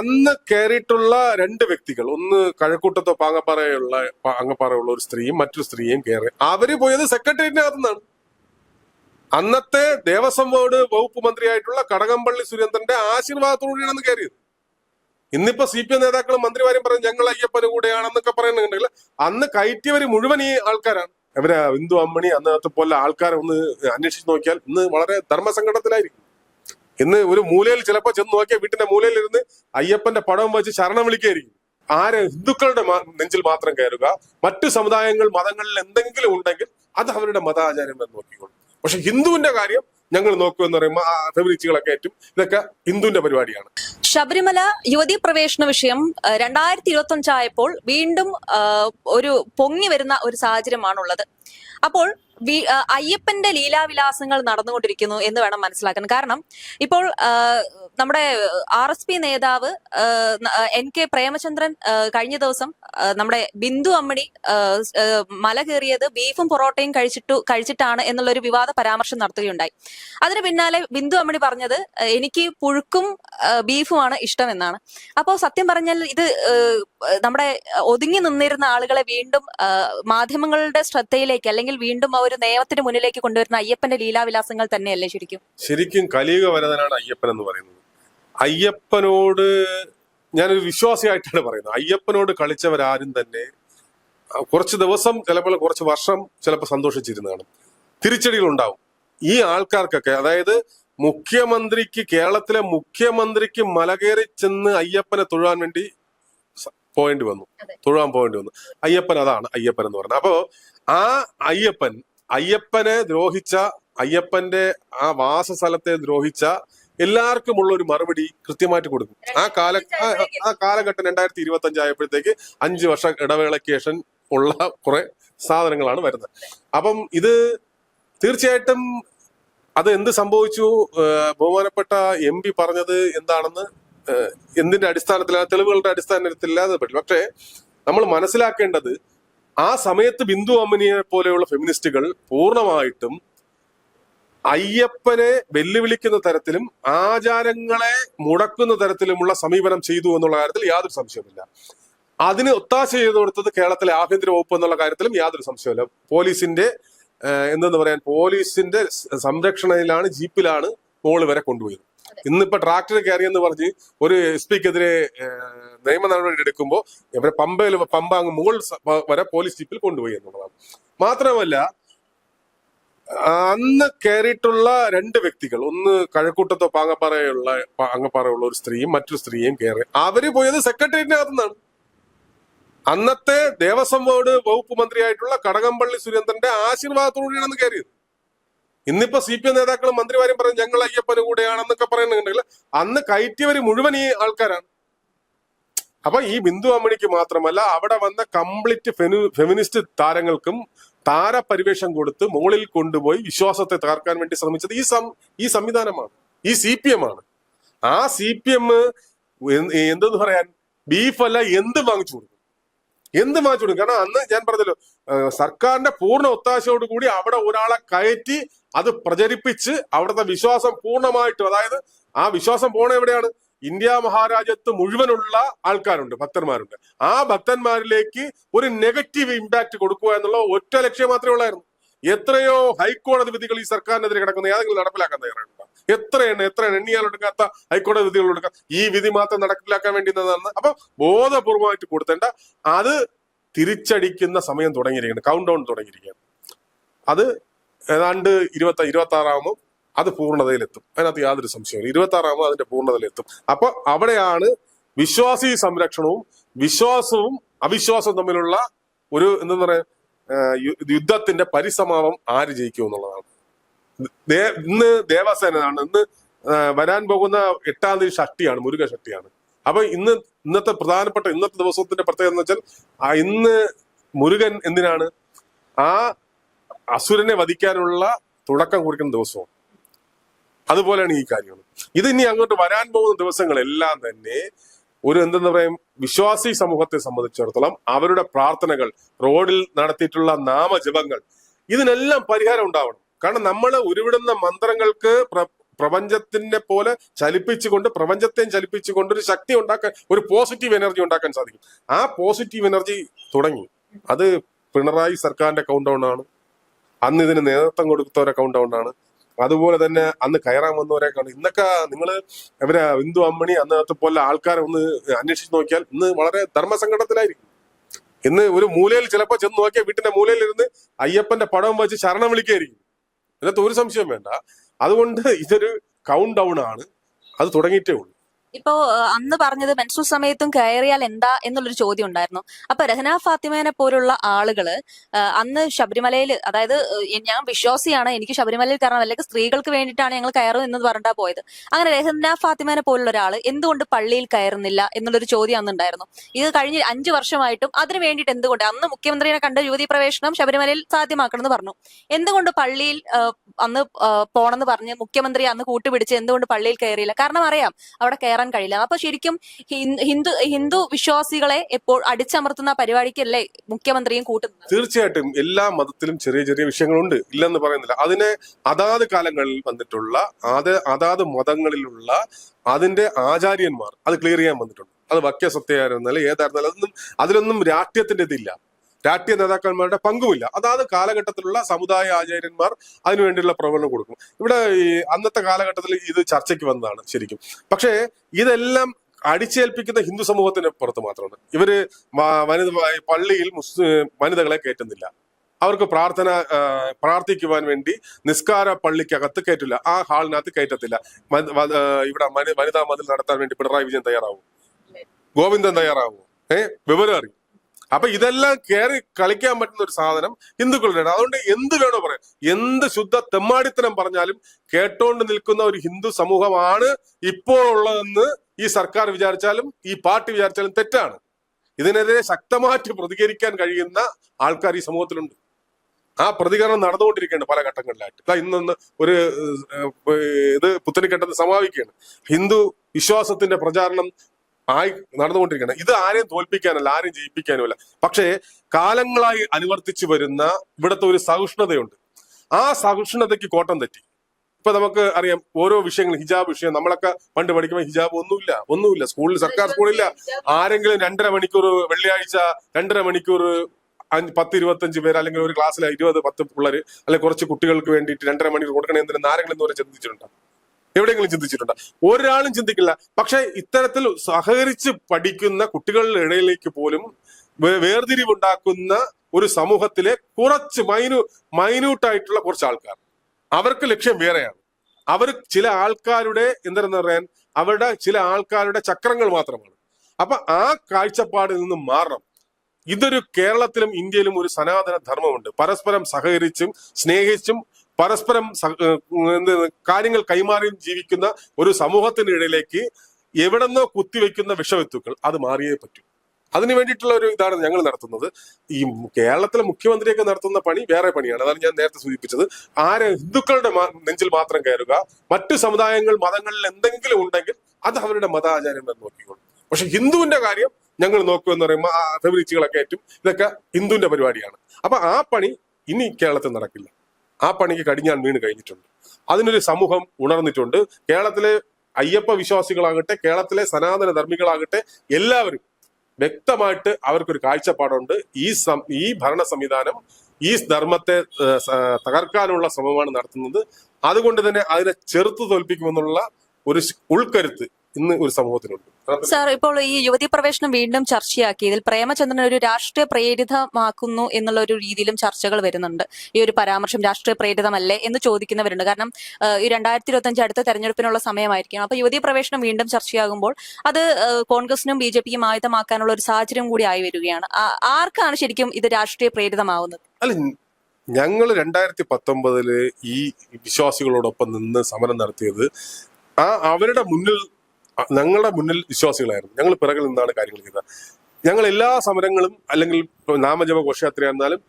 അന്ന് കയറിയിട്ടുള്ള രണ്ട് വ്യക്തികൾ ഒന്ന് കഴക്കൂട്ടത്തോ പാങ്ങപ്പാറയുള്ള പാങ്ങപ്പാറയുള്ള ഒരു സ്ത്രീയും മറ്റൊരു സ്ത്രീയും കയറി അവർ പോയത് സെക്രട്ടേറിയറ്റിനകത്തു നിന്നാണ് അന്നത്തെ ദേവസ്വം ബോർഡ് വകുപ്പ് മന്ത്രിയായിട്ടുള്ള കടകംപള്ളി സുരേന്ദ്രന്റെ ആശീർവാദത്തോടെയാണ് അന്ന് കയറിയത് ഇന്നിപ്പോ സി പി എം നേതാക്കളും മന്ത്രിമാരും പറഞ്ഞു ഞങ്ങൾ അയ്യപ്പന് കൂടെയാണെന്നൊക്കെ പറയുന്നുണ്ടെങ്കിൽ അന്ന് കയറ്റിയവര് മുഴുവൻ ഈ ആൾക്കാരാണ്. ഇവരെ ബിന്ദു അമ്മണി അന്നത്തെ പോലെ ആൾക്കാരെ ഒന്ന് അന്വേഷിച്ച് നോക്കിയാൽ ഇന്ന് വളരെ ധർമ്മസങ്കടത്തിലായിരിക്കും. ഇന്ന് ഒരു മൂലയിൽ ചിലപ്പോ ചെന്ന് നോക്കിയാൽ വീട്ടിന്റെ മൂലയിൽ ഇരുന്ന് അയ്യപ്പന്റെ പടം വെച്ച് ശരണം വിളിക്കുകയായിരിക്കും. ആര്? ഹിന്ദുക്കളുടെ നെഞ്ചിൽ മാത്രം കയറുക. മറ്റു സമുദായങ്ങൾ മതങ്ങളിൽ എന്തെങ്കിലും ഉണ്ടെങ്കിൽ അത് അവരുടെ മതാചാരം എന്ന് നോക്കിക്കോളും. പക്ഷെ ഹിന്ദുവിന്റെ കാര്യം ഞങ്ങൾ നോക്കൂ നോക്കുമെന്ന് പറയുമ്പോൾ ആ ഫെമിനിസ്റ്റുകളൊക്കെ ഇതൊക്കെ ഹിന്ദുവിന്റെ പരിപാടിയാണ്. ശബരിമല യുവതി പ്രവേശന വിഷയം രണ്ടായിരത്തി ഇരുപത്തി അഞ്ചായപ്പോൾ വീണ്ടും ഒരു പൊങ്ങി വരുന്ന ഒരു സാഹചര്യമാണുള്ളത്. അപ്പോൾ അയ്യപ്പന്റെ ലീലാവിലാസങ്ങൾ നടന്നുകൊണ്ടിരിക്കുന്നു എന്ന് വേണം മനസ്സിലാക്കാൻ. കാരണം ഇപ്പോൾ നമ്മുടെ ആർ എസ് പി നേതാവ് എൻ കെ പ്രേമചന്ദ്രൻ കഴിഞ്ഞ ദിവസം നമ്മുടെ ബിന്ദു അമ്മണി മല കയറിയത് ബീഫും പൊറോട്ടയും കഴിച്ചിട്ടു കഴിച്ചിട്ടാണ് എന്നുള്ള ഒരു വിവാദ പരാമർശം നടത്തുകയുണ്ടായി. അതിന് പിന്നാലെ ബിന്ദു അമ്മണി പറഞ്ഞത് എനിക്ക് പുഴുക്കും ബീഫുമാണ് ഇഷ്ടം എന്നാണ് അപ്പോൾ സത്യം പറഞ്ഞാൽ ഇത് നമ്മുടെ ഒതുങ്ങി നിന്നിരുന്ന ആളുകളെ വീണ്ടും മാധ്യമങ്ങളുടെ ശ്രദ്ധയിലേക്ക് അല്ലെങ്കിൽ വീണ്ടും ആ ഒരു നിയമത്തിന് മുന്നിലേക്ക് കൊണ്ടുവരുന്ന അയ്യപ്പന്റെ ലീലാവിലാസങ്ങൾ തന്നെയല്ലേ ശരിക്കും? ശരിക്കും കലിയുഗ വരതനാണ് അയ്യപ്പൻ എന്ന് പറയുന്നത്. അയ്യപ്പനോട് ഞാനൊരു വിശ്വാസിയായിട്ടാണ് പറയുന്നത്. അയ്യപ്പനോട് കളിച്ചവരാരും തന്നെ കുറച്ച് ദിവസം ചിലപ്പോൾ കുറച്ച് വർഷം ചിലപ്പോൾ സന്തോഷിച്ചിരുന്നതാണ്. തിരിച്ചടികൾ ഉണ്ടാവും ഈ ആൾക്കാർക്കൊക്കെ അതായത് മുഖ്യമന്ത്രിക്ക് കേരളത്തിലെ മുഖ്യമന്ത്രിക്ക് മലകേറി ചെന്ന് അയ്യപ്പനെ തൊഴാൻ വേണ്ടി പോയിന്റ് വന്നു. തൊഴുവാൻ തൊഴാൻ പോയിന്റ് വന്നു. അയ്യപ്പൻ അതാണ് അയ്യപ്പൻ എന്ന് പറയുന്നത്. അപ്പോ ആ അയ്യപ്പൻ അയ്യപ്പനെ ദ്രോഹിച്ച അയ്യപ്പന്റെ ആ വാസസ്ഥലത്തെ ദ്രോഹിച്ച എല്ലാവർക്കും ഉള്ള ഒരു മറുപടി കൃത്യമായിട്ട് കൊടുക്കും. ആ കാല ആ- കാലഘട്ടം രണ്ടായിരത്തി ഇരുപത്തി അഞ്ചായപ്പോഴത്തേക്ക് അഞ്ച് വർഷ ഇടവേളയ്ക്ക് ശേഷം ഉള്ള കുറെ സാധനങ്ങളാണ് വരുന്നത്. അപ്പം ഇത് തീർച്ചയായിട്ടും അത് എന്ത് സംഭവിച്ചു? ബഹുമാനപ്പെട്ട എം പി പറഞ്ഞത് എന്താണെന്ന് എന്തിന്റെ അടിസ്ഥാനത്തിലാണ് തെളിവുകളുടെ അടിസ്ഥാനത്തിലല്ലാതെ പറ്റില്ല. പക്ഷേ നമ്മൾ മനസ്സിലാക്കേണ്ടത് ആ സമയത്ത് ബിന്ദു അമ്മനിയെ പോലെയുള്ള ഫെമിനിസ്റ്റുകൾ പൂർണമായിട്ടും അയ്യപ്പനെ വെല്ലുവിളിക്കുന്ന തരത്തിലും ആചാരങ്ങളെ മുടക്കുന്ന തരത്തിലുമുള്ള സമീപനം ചെയ്തു എന്നുള്ള കാര്യത്തിൽ യാതൊരു സംശയമില്ല അതിന് ഒത്താശ ചെയ്തു കൊടുത്തത് കേരളത്തിലെ ആഭ്യന്തര വകുപ്പ് എന്നുള്ള കാര്യത്തിലും യാതൊരു സംശയമില്ല പോലീസിന്റെ എന്തെന്ന് പറയാൻ പോലീസിന്റെ സംരക്ഷണയിലാണ് ജീപ്പിലാണ് മോൾ വരെ കൊണ്ടുപോയത്. ഇന്നിപ്പോ ട്രാക്ടർ കയറി എന്ന് പറഞ്ഞ് ഒരു എസ് പിക്കെതിരെ നിയമ നടപടി എടുക്കുമ്പോൾ ഇവരെ പമ്പയിൽ പമ്പ അങ്ങ് മുകൾ വരെ പോലീസ് ജീപ്പിൽ കൊണ്ടുപോയി എന്നുള്ളതാണ്. മാത്രമല്ല അന്ന് കയറിയിട്ടുള്ള രണ്ട് വ്യക്തികൾ ഒന്ന് കഴക്കൂട്ടത്തോ പാങ്ങപ്പാറയുള്ള പാങ്ങപ്പാറയുള്ള ഒരു സ്ത്രീയും മറ്റൊരു സ്ത്രീയും കയറി അവർ പോയത് സെക്രട്ടേറിയറ്റിനകത്തു നിന്നാണ് അന്നത്തെ ദേവസ്വം ബോർഡ് വകുപ്പ് മന്ത്രിയായിട്ടുള്ള കടകംപള്ളി സുരേന്ദ്രന്റെ ആശീർവാദത്തോടെയാണ് കയറിയത് ഇന്നിപ്പോ സി പി എം നേതാക്കളും മന്ത്രിമാരും പറഞ്ഞു ഞങ്ങൾ അയ്യപ്പന് കൂടെയാണെന്നൊക്കെ പറയുന്നുണ്ടെങ്കിൽ അന്ന് കയറ്റിയവര് മുഴുവൻ ഈ ആൾക്കാരാണ്. അപ്പൊ ഈ ബിന്ദു അമ്മണിക്ക് മാത്രമല്ല അവിടെ വന്ന കംപ്ലീറ്റ് ഫെമിനിസ്റ്റ് താരങ്ങൾക്കും താരപരിവേഷം കൊടുത്ത് മുകളിൽ കൊണ്ടുപോയി വിശ്വാസത്തെ തകർക്കാൻ വേണ്ടി ശ്രമിച്ചത് ഈ സം ഈ സംവിധാനമാണ് ഈ സി പി എം ആണ്. ആ സി പി എം എന്തെന്ന് പറയാൻ ബീഫല്ല എന്ത് വാങ്ങിച്ചു കൊടുക്കും? എന്ത് വാങ്ങിച്ചു കൊടുക്കും? കാരണം അന്ന് ഞാൻ പറഞ്ഞല്ലോ സർക്കാരിന്റെ പൂർണ ഒത്താശയോട് കൂടി അവിടെ ഒരാളെ കയറ്റി അത് പ്രചരിപ്പിച്ച് അവിടുത്തെ വിശ്വാസം പൂർണമായിട്ടും അതായത് ആ വിശ്വാസം പോണ എവിടെയാണ്? ഇന്ത്യ മഹാരാജ്യത്ത് മുഴുവനുള്ള ആൾക്കാരുണ്ട് ഭക്തന്മാരുണ്ട്. ആ ഭക്തന്മാരിലേക്ക് ഒരു നെഗറ്റീവ് ഇമ്പാക്ട് കൊടുക്കുക എന്നുള്ള ഒറ്റ ലക്ഷ്യം മാത്രമേ ഉള്ളായിരുന്നു. എത്രയോ ഹൈക്കോടതി വിധികൾ ഈ സർക്കാരിനെതിരെ കിടക്കുന്ന ഏതെങ്കിലും നടപ്പിലാക്കാൻ തയ്യാറുണ്ടോ എത്രയാണ് എത്രയാണ് എണ്ണിയാലെടുക്കാത്ത ഹൈക്കോടതി വിധികൾ എടുക്കാം? ഈ വിധി മാത്രം നടപ്പിലാക്കാൻ വേണ്ടി നിന്നതാണ് അപ്പൊ ബോധപൂർവമായിട്ട് കൊടുത്തേണ്ട അത് തിരിച്ചടിക്കുന്ന സമയം തുടങ്ങിയിരിക്കുന്നു കൗണ്ട് ഡൗൺ തുടങ്ങിയിരിക്കുകയാണ്. അത് ഏതാണ്ട് ഇരുപത്തി ഇരുപത്തി ആറാകുമ്പോൾ അത് പൂർണതയിലെത്തും. അതിനകത്ത് യാതൊരു സംശയവും ഇരുപത്തി ആറാകുമ്പോൾ അതിന്റെ പൂർണതയിലെത്തും. അപ്പൊ അവിടെയാണ് വിശ്വാസി സംരക്ഷണവും വിശ്വാസവും അവിശ്വാസവും തമ്മിലുള്ള ഒരു എന്താ പറയാ യുദ്ധത്തിന്റെ പരിസമാപം ആര് ജയിക്കും എന്നുള്ളതാണ്. ഇന്ന് ദേവസേനയാണ് ഇന്ന് വരാൻ പോകുന്ന എട്ടാം തീയതി ഷഷ്ടിയാണ് മുരുക ഷഷ്ടിയാണ്. അപ്പൊ ഇന്ന് ഇന്നത്തെ പ്രധാനപ്പെട്ട ഇന്നത്തെ ദിവസത്തിന്റെ പ്രത്യേകത എന്ന് വെച്ചാൽ ഇന്ന് മുരുകൻ എന്തിനാണ്? ആ അസുരനെ വധിക്കാനുള്ള തുടക്കം കുറിക്കുന്ന ദിവസമാണ്. അതുപോലെയാണ് ഈ കാര്യങ്ങൾ ഇത് ഇനി അങ്ങോട്ട് വരാൻ പോകുന്ന ദിവസങ്ങളെല്ലാം തന്നെ ഒരു എന്തെന്ന് പറയും വിശ്വാസി സമൂഹത്തെ സംബന്ധിച്ചിടത്തോളം അവരുടെ പ്രാർത്ഥനകൾ റോഡിൽ നടത്തിയിട്ടുള്ള നാമജപങ്ങൾ ഇതിനെല്ലാം പരിഹാരം ഉണ്ടാവണം. കാരണം നമ്മൾ ഉരുവിടുന്ന മന്ത്രങ്ങൾക്ക് പ്ര- പ്രപഞ്ചത്തിനെ പോലെ ചലിപ്പിച്ചുകൊണ്ട് പ്രപഞ്ചത്തെയും ചലിപ്പിച്ചുകൊണ്ട് ഒരു ശക്തി ഉണ്ടാക്കാൻ ഒരു പോസിറ്റീവ് എനർജി ഉണ്ടാക്കാൻ സാധിക്കും. ആ പോസിറ്റീവ് എനർജി തുടങ്ങി. അത് പിണറായി സർക്കാരിന്റെ കൗണ്ട് ആണ്. അന്ന് ഇതിന് നേതൃത്വം കൊടുത്തവരെ കൗണ്ട് ആണ്. അതുപോലെ തന്നെ അന്ന് കയറാൻ വന്നവരെ കാണും ഇന്നൊക്കെ നിങ്ങൾ ഇവരെ ബിന്ദു അമ്മണി അന്നത്തെ പോലെ ആൾക്കാരെ ഒന്ന് അന്വേഷിച്ച് നോക്കിയാൽ ഇന്ന് വളരെ ധർമ്മസങ്കടത്തിലായിരിക്കും. ഇന്ന് ഒരു മൂലയിൽ ചിലപ്പോൾ ചെന്ന് നോക്കിയാൽ വീട്ടിന്റെ മൂലയിൽ ഇരുന്ന് അയ്യപ്പന്റെ പടം വെച്ച് ശരണം വിളിക്കായിരിക്കും ഇതിനകത്ത് ഒരു സംശയം വേണ്ട. അതുകൊണ്ട് ഇതൊരു കൗണ്ട് ഡൗൺ ആണ്. അത് തുടങ്ങിയിട്ടേ ഉള്ളൂ. ഇപ്പോ അന്ന് പറഞ്ഞത് മെൻസ്ട്രൽ സമയത്തും കയറിയാൽ എന്താ എന്നുള്ളൊരു ചോദ്യം ഉണ്ടായിരുന്നു അപ്പൊ രഹന ഫാത്തിമേനെ പോലുള്ള ആളുകൾ അന്ന് ശബരിമലയിൽ അതായത് ഞാൻ വിശ്വാസിയാണ് എനിക്ക് ശബരിമലയിൽ കയറണം അല്ലെങ്കിൽ സ്ത്രീകൾക്ക് വേണ്ടിയിട്ടാണ് ഞങ്ങൾ കയറും എന്ന് പറഞ്ഞിട്ടാ പോയത്. അങ്ങനെ രഹന ഫാത്തിമേനെ പോലുള്ള ഒരാൾ എന്തുകൊണ്ട് പള്ളിയിൽ കയറുന്നില്ല എന്നുള്ളൊരു ചോദ്യം അന്ന് ഉണ്ടായിരുന്നു. ഇത് കഴിഞ്ഞ അഞ്ചു വർഷമായിട്ടും അതിന് വേണ്ടിയിട്ട് എന്തുകൊണ്ട്? അന്ന് മുഖ്യമന്ത്രിയെ കണ്ട യുവതി പ്രവേശനം ശബരിമലയിൽ സാധ്യമാക്കണം എന്ന് പറഞ്ഞു. എന്തുകൊണ്ട് പള്ളിയിൽ അന്ന് പോണെന്ന് പറഞ്ഞ് മുഖ്യമന്ത്രി അന്ന് കൂട്ടുപിടിച്ച് എന്തുകൊണ്ട് പള്ളിയിൽ കയറിയില്ല? കാരണം അറിയാം അവിടെ കയറാൻ കഴിയില്ല. അപ്പൊ ശരിക്കും ഹിന്ദു ഹിന്ദു ഹിന്ദു വിശ്വാസികളെ എപ്പോൾ അടിച്ചമർത്തുന്ന പരിപാടിക്കല്ലേ മുഖ്യമന്ത്രിയും കൂട്ടുന്നത്? തീർച്ചയായിട്ടും എല്ലാ മതത്തിലും ചെറിയ ചെറിയ വിഷയങ്ങളുണ്ട്. ഇല്ലെന്ന് പറയുന്നില്ല. അതിനെ അതാത് കാലങ്ങളിൽ വന്നിട്ടുള്ള അത് അതാത് മതങ്ങളിലുള്ള അതിന്റെ ആചാര്യന്മാർ അത് ക്ലിയർ ചെയ്യാൻ വന്നിട്ടുണ്ട്. അത് വക്യസത്യമായിരുന്നാലും ഏതായിരുന്നാലും അതൊന്നും അതിലൊന്നും രാഷ്ട്രീയത്തിന്റെ ഇതില്ല രാഷ്ട്രീയ നേതാക്കന്മാരുടെ പങ്കുമില്ല. അതാത് കാലഘട്ടത്തിലുള്ള സമുദായ ആചാര്യന്മാർ അതിനുവേണ്ടിയുള്ള പ്രകടനം കൊടുക്കും. ഇവിടെ ഈ അന്നത്തെ കാലഘട്ടത്തിൽ ഇത് ചർച്ചയ്ക്ക് വന്നതാണ് ശരിക്കും. പക്ഷേ ഇതെല്ലാം അടിച്ചേൽപ്പിക്കുന്ന ഹിന്ദു സമൂഹത്തിന് പുറത്ത് മാത്രമാണ്. ഇവർ വനിത പള്ളിയിൽ മുസ്ലിം വനിതകളെ കയറ്റുന്നില്ല. അവർക്ക് പ്രാർത്ഥന പ്രാർത്ഥിക്കുവാൻ വേണ്ടി നിസ്കാര പള്ളിക്കകത്ത് കയറ്റില്ല. ആ ഹാളിനകത്ത് കയറ്റത്തില്ല. ഇവിടെ വനിതാ മതിൽ നടത്താൻ വേണ്ടി പിണറായി വിജയൻ തയ്യാറാവും. ഗോവിന്ദൻ തയ്യാറാവും. ഏഹ് വിവരം അറിയും. അപ്പൊ ഇതെല്ലാം കയറി കളിക്കാൻ പറ്റുന്ന ഒരു സാധനം ഹിന്ദുക്കളുടെ അതുകൊണ്ട് എന്ത് വേണോ പറയാം. എന്ത് ശുദ്ധ തെമ്മാടിത്തരം പറഞ്ഞാലും കേട്ടോണ്ട് നിൽക്കുന്ന ഒരു ഹിന്ദു സമൂഹമാണ് ഇപ്പോൾ ഉള്ളതെന്ന് ഈ സർക്കാർ വിചാരിച്ചാലും ഈ പാർട്ടി വിചാരിച്ചാലും തെറ്റാണ്. ഇതിനെതിരെ ശക്തമായിട്ട് പ്രതികരിക്കാൻ കഴിയുന്ന ആൾക്കാർ ഈ സമൂഹത്തിലുണ്ട്. ആ പ്രതികരണം നടന്നുകൊണ്ടിരിക്കുകയാണ് പല ഘട്ടങ്ങളിലായിട്ട്. ഇന്നൊന്ന് ഒരു ഇത് പുത്തനിക്കെട്ടെന്ന് സമാപിക്കുകയാണ്. ഹിന്ദു വിശ്വാസത്തിന്റെ പ്രചാരണം ആയി നടന്നുകൊണ്ടിരിക്കണം ഇത് ആരെയും തോൽപ്പിക്കാനല്ല ആരെയും ജയിപ്പിക്കാനുമല്ല. പക്ഷേ കാലങ്ങളായി അനുവർത്തിച്ചു വരുന്ന ഇവിടുത്തെ ഒരു സഹിഷ്ണുതയുണ്ട്. ആ സഹിഷ്ണുതയ്ക്ക് കോട്ടം തെറ്റി. ഇപ്പൊ നമുക്ക് അറിയാം ഓരോ വിഷയങ്ങൾ ഹിജാബ് വിഷയം നമ്മളൊക്കെ പണ്ട് പഠിക്കുമ്പോൾ ഹിജാബ് ഒന്നുമില്ല ഒന്നുമില്ല. സ്കൂളിൽ സർക്കാർ സ്കൂളില്ല. ആരെങ്കിലും രണ്ടര മണിക്കൂർ വെള്ളിയാഴ്ച രണ്ടര മണിക്കൂർ അഞ്ച് പത്ത് ഇരുപത്തഞ്ച് പേര് അല്ലെങ്കിൽ ഒരു ക്ലാസ്സിലെ ഇരുപത് പത്ത് പിള്ളേർ അല്ലെങ്കിൽ കുറച്ച് കുട്ടികൾക്ക് വേണ്ടിയിട്ട് രണ്ടര മണിക്കൂർ കൊടുക്കണേ ആരെങ്കിലും ഇതുവരെ ചിന്തിച്ചിട്ടുണ്ടോ? എവിടെയെങ്കിലും ചിന്തിച്ചിട്ടുണ്ട്? ഒരാളും ചിന്തിക്കില്ല. പക്ഷെ ഇത്തരത്തിൽ സഹകരിച്ച് പഠിക്കുന്ന കുട്ടികളുടെ ഇടയിലേക്ക് പോലും വേർതിരിവുണ്ടാക്കുന്ന ഒരു സമൂഹത്തിലെ കുറച്ച് മൈനൂ മൈന്യൂട്ടായിട്ടുള്ള കുറച്ച് ആൾക്കാർ. അവർക്ക് ലക്ഷ്യം വേറെയാണ്. അവർ ചില ആൾക്കാരുടെ എന്താണെന്ന് പറയാൻ അവരുടെ ചില ആൾക്കാരുടെ ചക്രങ്ങൾ മാത്രമാണ്. അപ്പൊ ആ കാഴ്ചപ്പാടിൽ നിന്ന് മാറണം. ഇതൊരു കേരളത്തിലും ഇന്ത്യയിലും ഒരു സനാതന ധർമ്മമുണ്ട് പരസ്പരം സഹകരിച്ചും സ്നേഹിച്ചും പരസ്പരം കാര്യങ്ങൾ കൈമാറിയും ജീവിക്കുന്ന ഒരു സമൂഹത്തിനിടയിലേക്ക് എവിടെന്നോ കുത്തിവെക്കുന്ന വിഷവത്തുക്കൾ അത് മാറിയേ പറ്റൂ. അതിനു വേണ്ടിയിട്ടുള്ള ഒരു ഇതാണ് ഞങ്ങൾ നടത്തുന്നത്. ഈ കേരളത്തിലെ മുഖ്യമന്ത്രിയൊക്കെ നടത്തുന്ന പണി വേറെ പണിയാണ്. അതാണ് ഞാൻ നേരത്തെ സൂചിപ്പിച്ചത്. ആരെ ഹിന്ദുക്കളുടെ നെഞ്ചിൽ മാത്രം കയറുക മറ്റു സമുദായങ്ങൾ മതങ്ങളിൽ എന്തെങ്കിലും ഉണ്ടെങ്കിൽ അത് അവരുടെ മതാചാര്യന്മാർ നോക്കിക്കോളും. പക്ഷെ ഹിന്ദുവിന്റെ കാര്യം ഞങ്ങൾ നോക്കുക എന്ന് പറയുമ്പോൾ ഫെമിനിസ്റ്റുകളൊക്കെ ഏറ്റും ഇതൊക്കെ ഹിന്ദുവിന്റെ പരിപാടിയാണ്. അപ്പൊ ആ പണി ഇനി കേരളത്തിൽ നടക്കില്ല. ആ പണിക്ക് കടിഞ്ഞാൻ വീണ് കഴിഞ്ഞിട്ടുണ്ട്. അതിനൊരു സമൂഹം ഉണർന്നിട്ടുണ്ട്. കേരളത്തിലെ അയ്യപ്പ വിശ്വാസികളാകട്ടെ കേരളത്തിലെ സനാതന ധർമ്മികളാകട്ടെ എല്ലാവരും വ്യക്തമായിട്ട് അവർക്കൊരു കാഴ്ചപ്പാടുണ്ട്. ഈ ഈ ഭരണ സംവിധാനം ഈ ധർമ്മത്തെ തകർക്കാനുള്ള ശ്രമമാണ് നടത്തുന്നത്. അതുകൊണ്ട് തന്നെ അതിനെ ചെറുത്തു തോൽപ്പിക്കുമെന്നുള്ള ഒരു ഉൾക്കരുത്ത് ഇന്ന് ഒരു സമൂഹത്തിനുണ്ട്. സാർ ഇപ്പോൾ ഈ യുവതി പ്രവേശനം വീണ്ടും ചർച്ചയാക്കി. ഇതിൽ പ്രേമചന്ദ്രൻ ഒരു രാഷ്ട്രീയ പ്രേരിതമാക്കുന്നു എന്നുള്ള ഒരു രീതിയിലും ചർച്ചകൾ വരുന്നുണ്ട്. ഈ ഒരു പരാമർശം രാഷ്ട്രീയ പ്രേരിതമല്ലേ എന്ന് ചോദിക്കുന്നവരുണ്ട്. കാരണം ഈ രണ്ടായിരത്തി ഇരുപത്തി അഞ്ച് അടുത്ത തെരഞ്ഞെടുപ്പിനുള്ള സമയമായിരിക്കും അപ്പൊ യുവതി പ്രവേശനം വീണ്ടും ചർച്ചയാകുമ്പോൾ അത് കോൺഗ്രസിനും ബി ജെ പിയും ആയുധമാക്കാനുള്ള ഒരു സാഹചര്യം കൂടി ആയി വരികയാണ്. ആർക്കാണ് ശരിക്കും ഇത് രാഷ്ട്രീയ പ്രേരിതമാവുന്നത്? അല്ല ഞങ്ങൾ രണ്ടായിരത്തി പത്തൊമ്പതിൽ ഈ വിശ്വാസികളോടൊപ്പം നിന്ന് സമരം നടത്തിയത് ആ അവരുടെ മുന്നിൽ ഞങ്ങളുടെ മുന്നിൽ വിശ്വാസികളായിരുന്നു. ഞങ്ങൾ പിറകിൽ നിന്നാണ് കാര്യങ്ങൾ ചെയ്തത്. ഞങ്ങൾ എല്ലാ സമരങ്ങളും അല്ലെങ്കിൽ നാമജപ ഘോഷയാത്രയായിരുന്നാലും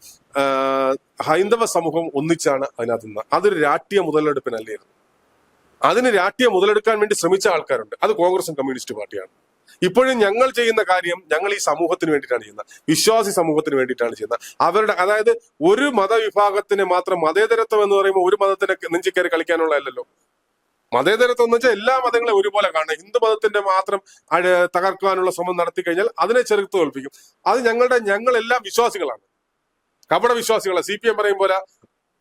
ഹൈന്ദവ സമൂഹം ഒന്നിച്ചാണ് അതിനകത്ത് നിന്ന്. അതൊരു രാഷ്ട്രീയ മുതലെടുപ്പിനല്ലായിരുന്നു അതിന് രാഷ്ട്രീയ മുതലെടുക്കാൻ വേണ്ടി ശ്രമിച്ച ആൾക്കാരുണ്ട്. അത് കോൺഗ്രസും കമ്മ്യൂണിസ്റ്റ് പാർട്ടിയാണ്. ഇപ്പോഴും ഞങ്ങൾ ചെയ്യുന്ന കാര്യം ഞങ്ങൾ ഈ സമൂഹത്തിന് വേണ്ടിയിട്ടാണ് ചെയ്യുന്നത്. വിശ്വാസി സമൂഹത്തിന് വേണ്ടിയിട്ടാണ് ചെയ്യുന്നത്. അവരുടെ അതായത് ഒരു മതവിഭാഗത്തിന് മാത്രം മതേതരത്വം എന്ന് പറയുമ്പോൾ ഒരു മതത്തിന് നെഞ്ചിക്കയറി കളിക്കാനുള്ള അല്ലല്ലോ മതേതരത്വം എന്ന് വെച്ചാൽ എല്ലാ മതങ്ങളെ ഒരുപോലെ കാണുക ഹിന്ദു മതത്തിന്റെ മാത്രം തകർക്കുവാനുള്ള ശ്രമം നടത്തി കഴിഞ്ഞാൽ അതിനെ ചെറുത്ത് തോൽപ്പിക്കും. അത് ഞങ്ങളുടെ ഞങ്ങളെല്ലാം വിശ്വാസികളാണ്. കപട വിശ്വാസികളാണ്. സി പി എം പറയും പോലെ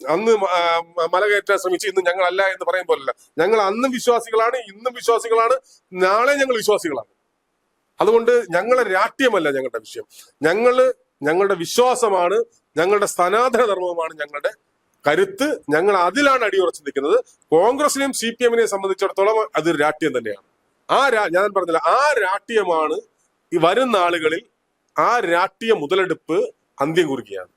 അന്ന് മല കയറ്റാൻ ശ്രമിച്ചു ഇന്ന് ഞങ്ങളല്ല എന്ന് പറയും പോലല്ല. ഞങ്ങൾ അന്നും വിശ്വാസികളാണ് ഇന്നും വിശ്വാസികളാണ് നാളെ ഞങ്ങൾ വിശ്വാസികളാണ്. അതുകൊണ്ട് ഞങ്ങളെ രാഷ്ട്രീയമല്ല ഞങ്ങളുടെ വിഷയം. ഞങ്ങൾ ഞങ്ങളുടെ വിശ്വാസമാണ് ഞങ്ങളുടെ സനാതന ധർമ്മമാണ് ഞങ്ങളുടെ കരുത്ത് ഞങ്ങൾ അതിലാണ് അടിയുറച്ചു നിൽക്കുന്നത്. കോൺഗ്രസിനെയും സി പി എമ്മിനെയും സംബന്ധിച്ചിടത്തോളം അത് രാഷ്ട്രീയം തന്നെയാണ്. ആ ഞാൻ പറഞ്ഞില്ല ആ രാഷ്ട്രീയമാണ് ഈ വരും നാളുകളിൽ ആ രാഷ്ട്രീയ മുതലെടുപ്പ് അന്ത്യം കുറിക്കുകയാണ്.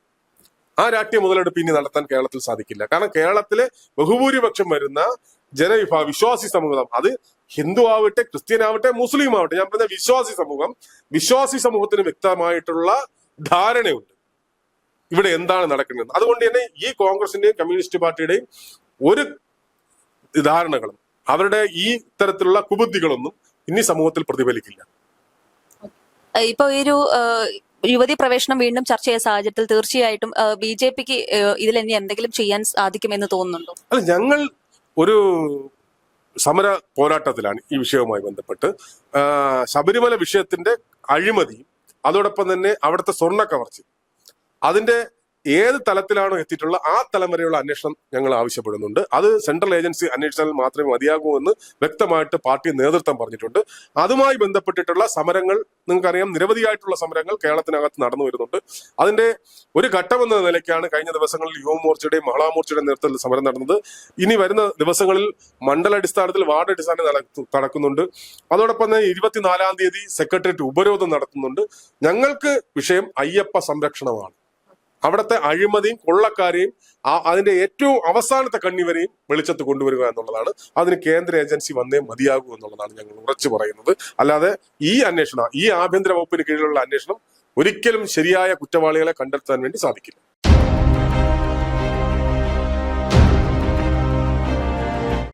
ആ രാഷ്ട്രീയ മുതലെടുപ്പ് ഇനി നടത്താൻ കേരളത്തിൽ സാധിക്കില്ല. കാരണം കേരളത്തിലെ ബഹുഭൂരിപക്ഷം വരുന്ന ജനവിഭാഗം വിശ്വാസി സമൂഹം അത് ഹിന്ദു ആവട്ടെ ക്രിസ്ത്യൻ ആവട്ടെ മുസ്ലിം ആവട്ടെ ഞാൻ പറഞ്ഞ വിശ്വാസി സമൂഹം വിശ്വാസി സമൂഹത്തിന് വ്യക്തമായിട്ടുള്ള ധാരണയുണ്ട്. ഇവിടെ എന്താണ് നടക്കുന്നത് അതുകൊണ്ട് തന്നെ ഈ കോൺഗ്രസിന്റെയും കമ്മ്യൂണിസ്റ്റ് പാർട്ടിയുടെയും ഒരു ധാരണകളും അവരുടെ ഈ തരത്തിലുള്ള കുബുദ്ധികളൊന്നും ഇനി സമൂഹത്തിൽ പ്രതിഫലിക്കില്ല. ഇപ്പൊ ഈ ഒരു യുവതി പ്രവേശനം വീണ്ടും ചർച്ച ചെയ്ത സാഹചര്യത്തിൽ തീർച്ചയായിട്ടും ബി ജെ പിക്ക് ഇതിൽ ഇനി എന്തെങ്കിലും ചെയ്യാൻ സാധിക്കുമെന്ന് തോന്നുന്നുണ്ടോ? അല്ല ഞങ്ങൾ ഒരു സമര പോരാട്ടത്തിലാണ് ഈ വിഷയവുമായി ബന്ധപ്പെട്ട്. ശബരിമല വിഷയത്തിന്റെ അഴിമതിയും അതോടൊപ്പം തന്നെ അവിടുത്തെ സ്വർണ കവർച്ച അതിന്റെ ഏത് തലത്തിലാണോ എത്തിയിട്ടുള്ള ആ തലം വരെയുള്ള അന്വേഷണം ഞങ്ങൾ ആവശ്യപ്പെടുന്നുണ്ട്. അത് സെൻട്രൽ ഏജൻസി അന്വേഷിച്ചാൽ മാത്രമേ മതിയാകൂ എന്ന് വ്യക്തമായിട്ട് പാർട്ടി നേതൃത്വം പറഞ്ഞിട്ടുണ്ട്. അതുമായി ബന്ധപ്പെട്ടിട്ടുള്ള സമരങ്ങൾ നിങ്ങൾക്കറിയാം നിരവധിയായിട്ടുള്ള സമരങ്ങൾ കേരളത്തിനകത്ത് നടന്നു വരുന്നുണ്ട്. അതിന്റെ ഒരു ഘട്ടം എന്ന നിലയ്ക്കാണ് കഴിഞ്ഞ ദിവസങ്ങളിൽ യുവമോർച്ചയുടെയും മഹളാമോർച്ചയുടെയും നേതൃത്വത്തിൽ സമരം നടന്നത്. ഇനി വരുന്ന ദിവസങ്ങളിൽ മണ്ഡലാടിസ്ഥാനത്തിൽ വാർഡ് അടിസ്ഥാനത്തിൽ നടക്കുന്നുണ്ട്. അതോടൊപ്പം തന്നെ ഇരുപത്തിനാലാം തീയതി സെക്രട്ടേറിയറ്റ് ഉപരോധം നടത്തുന്നുണ്ട്. ഞങ്ങൾക്ക് വിഷയം അയ്യപ്പ സംരക്ഷണമാണ്. അവിടുത്തെ അഴിമതിയും കൊള്ളക്കാരെയും അതിന്റെ ഏറ്റവും അവസാനത്തെ കണ്ണിവരെയും വെളിച്ചത്ത് കൊണ്ടുവരിക എന്നുള്ളതാണ്. അതിന് കേന്ദ്ര ഏജൻസി വന്നേ മതിയാകൂ എന്നുള്ളതാണ് ഞങ്ങൾ ഉറച്ചു പറയുന്നത്. അല്ലാതെ ഈ അന്വേഷണം ഈ ആഭ്യന്തര വകുപ്പിന് കീഴിലുള്ള അന്വേഷണം ഒരിക്കലും ശരിയായ കുറ്റവാളികളെ കണ്ടെത്താൻ വേണ്ടി സാധിക്കില്ല.